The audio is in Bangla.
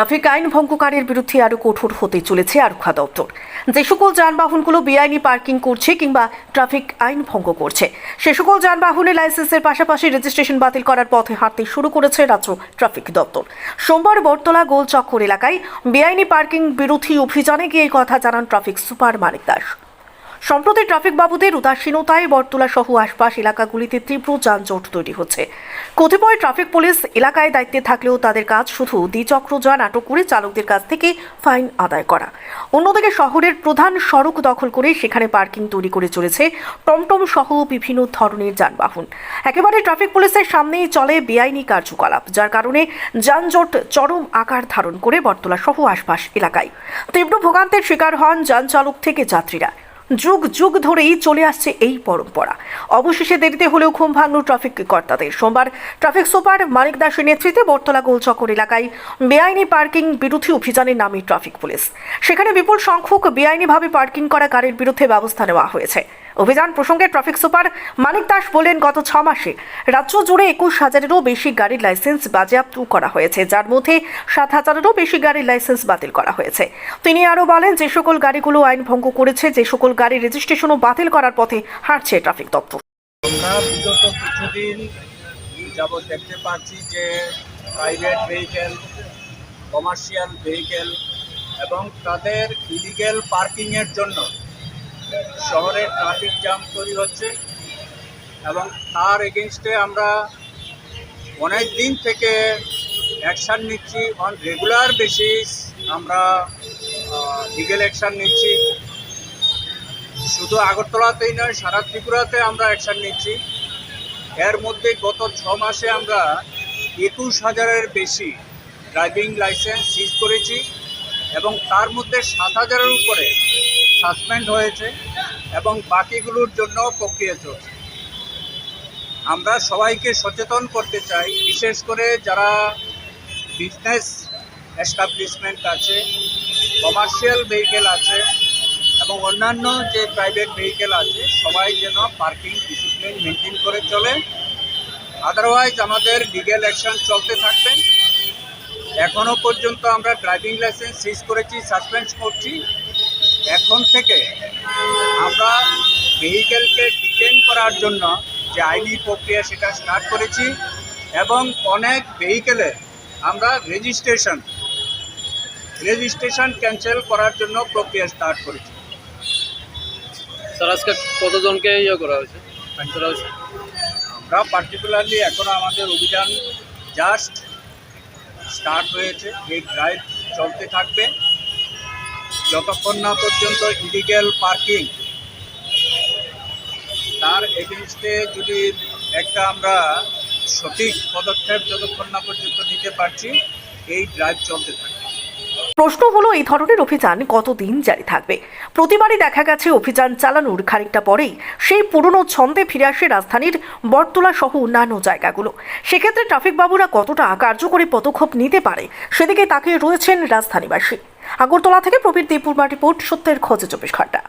ট্রাফিক আইন ভঙ্গকারীর বিরুদ্ধে আরও কঠোর হতে চলেছে আরক্ষা দপ্তর। যে সকল যানবাহনগুলো বেআইনি পার্কিং করছে কিংবা ট্রাফিক আইন ভঙ্গ করছে, সে সকল যানবাহনের লাইসেন্সের পাশাপাশি রেজিস্ট্রেশন বাতিল করার পথে হাঁটতে শুরু করেছে রাজ্য ট্রাফিক দপ্তর। সোমবার বটতলা গোলচক্কর এলাকায় বেআইনি পার্কিং বিরোধী অভিযানে গিয়ে কথা জানান ট্রাফিক সুপার মানিক দাস। সম্প্রতি ট্রাফিক বাবুদের উদাসীনতায় বটতলা সহ আশপাশ এলাকাগুলিতে তীব্র যানজট তৈরি হচ্ছে। কতিপয় ট্রাফিক পুলিশ এলাকায় দায়িত্বে থাকলেও তাদের কাজ শুধু দ্বিচক্র যান আটক করে চালকদের কাছ থেকে ফাইন আদায় করা। অন্যদিকে শহরের প্রধান সড়ক দখল করে সেখানে পার্কিং তৈরি করে চলেছে টমটম সহ বিভিন্ন ধরনের যানবাহন। একেবারে ট্রাফিক পুলিশের সামনেই চলে বেআইনি কার্যকলাপ, যার কারণে যানজট চরম আকার ধারণ করে বটতলা সহ আশপাশ এলাকায়। তীব্র ভোগান্তের শিকার হন যান চালক থেকে যাত্রীরা। যুগ যুগ ধরেই চলে আসছে এই পরম্পরা। অবশেষে দেরিতে হলেও ঘুম ভাঙল ট্রাফিক কর্তাদের। সোমবার ট্রাফিক সুপার মানিক দাসের নেতৃত্বে বর্তলা গোলচক্কর এলাকায় বেআইনি পার্কিং বিরোধী অভিযানের নামে ট্রাফিক পুলিশ। সেখানে বিপুল সংখ্যক বেআইনিভাবে পার্কিং করা গাড়ির বিরুদ্ধে ব্যবস্থা নেওয়া হয়েছে। অভিযান প্রসঙ্গে ট্রাফিক সুপার মানিক দাস বলেন, গত ছ মাসে রাজ্য জুড়ে একুশ হাজারেরও বেশি গাড়ির লাইসেন্স বাজেয়াপ্ত করা হয়েছে, যার মধ্যে সাত হাজারেরও বেশি গাড়ির লাইসেন্স বাতিল করা হয়েছে। তিনি আরও বলেন, যে সকল গাড়িগুলো আইন ভঙ্গ করেছে, যে সকল গাড়ির রেজিস্ট্রেশনও বাতিল করার পথে হাঁটছে ট্রাফিক দপ্তর। পাচ্ছি যে কমার্শিয়াল ভেহিকেল এবং তাদের ইলিগেল পার্কিংয়ের জন্য শহরে ট্রাফিক জ্যাম তৈরি হচ্ছে এবং তার এগেনস্টে আমরা অনেক দিন থেকে অ্যাকশান নিচ্ছি অন রেগুলার বেসিস আমরা লিগেল অ্যাকশান নিচ্ছি। শুধু আগরতলাতেই নয়, সারা ত্রিপুরাতে আমরা অ্যাকশান নিচ্ছি। এর মধ্যে গত ছ মাসে আমরা একুশ হাজারের বেশি ড্রাইভিং লাইসেন্স সিজ করেছি এবং তার মধ্যে সাত হাজারের উপরে সাসপেন্ড হয়েছে এবং বাকিগুলোর জন্য প্রক্রিয়া চলছে। আমরা সবাইকে সচেতন করতে চাই, বিশেষ করে যারা বিজনেস এস্টাবলিশমেন্ট আছে কমার্শিয়াল ভেহিকেল আছে এবং অন্যান্য যে প্রাইভেট ভেহিকেল আছে, সবাই যেন পার্কিং ডিসিপ্লিন মেনটেন করে চলে। আদারওয়াইজ আমাদের লিগেল অ্যাকশন চলতে থাকবে। এখনও পর্যন্ত আমরা ড্রাইভিং লাইসেন্স সিজ করেছি সাসপেন্ড করছি। এখন থেকে আমরা ভেহিকেলকে ডিটেন করার জন্য যে আইনি প্রক্রিয়া সেটা স্টার্ট করেছি এবং অনেক ভেহিকেলে আমরা রেজিস্ট্রেশন রেজিস্ট্রেশন ক্যান্সেল করার জন্য প্রক্রিয়া স্টার্ট করেছি। স্যার আজকে কতজনকে ইয়ে করা হয়েছে? করা হয়েছে? আমরা পার্টিকুলারলি এখন আমাদের অভিযান জাস্ট স্টার্ট হয়েছে এই ড্রাইভ চলতে থাকবে। যতক্ষণ না পর্যন্ত ইলিগেল পার্কিং তার এগেনস্টে যদি একটা আমরা সঠিক পদক্ষেপ যতক্ষণ না পর্যন্ত নিতে পারছি, এই ড্রাইভ চলতে থাকবে। প্রশ্ন হলো, এই ধরনের অভিযান কতদিন জারি থাকবে? প্রতিবারই দেখা গেছে অভিযান চালানোর খানিকটা পরেই সেই পুরনো ছন্দে ফিরে আসে রাজধানীর বটতলা সহ অন্যান্য জায়গাগুলো। সেক্ষেত্রে ট্রাফিক বাবুরা কতটা কার্যকরী পদক্ষেপ নিতে পারে, সেদিকে তাকিয়ে রয়েছেন রাজধানীবাসী। আগরতলা থেকে প্রবীর দেবপুর রিপোর্ট সত্যের খোঁজে চব্বিশ ঘণ্টা।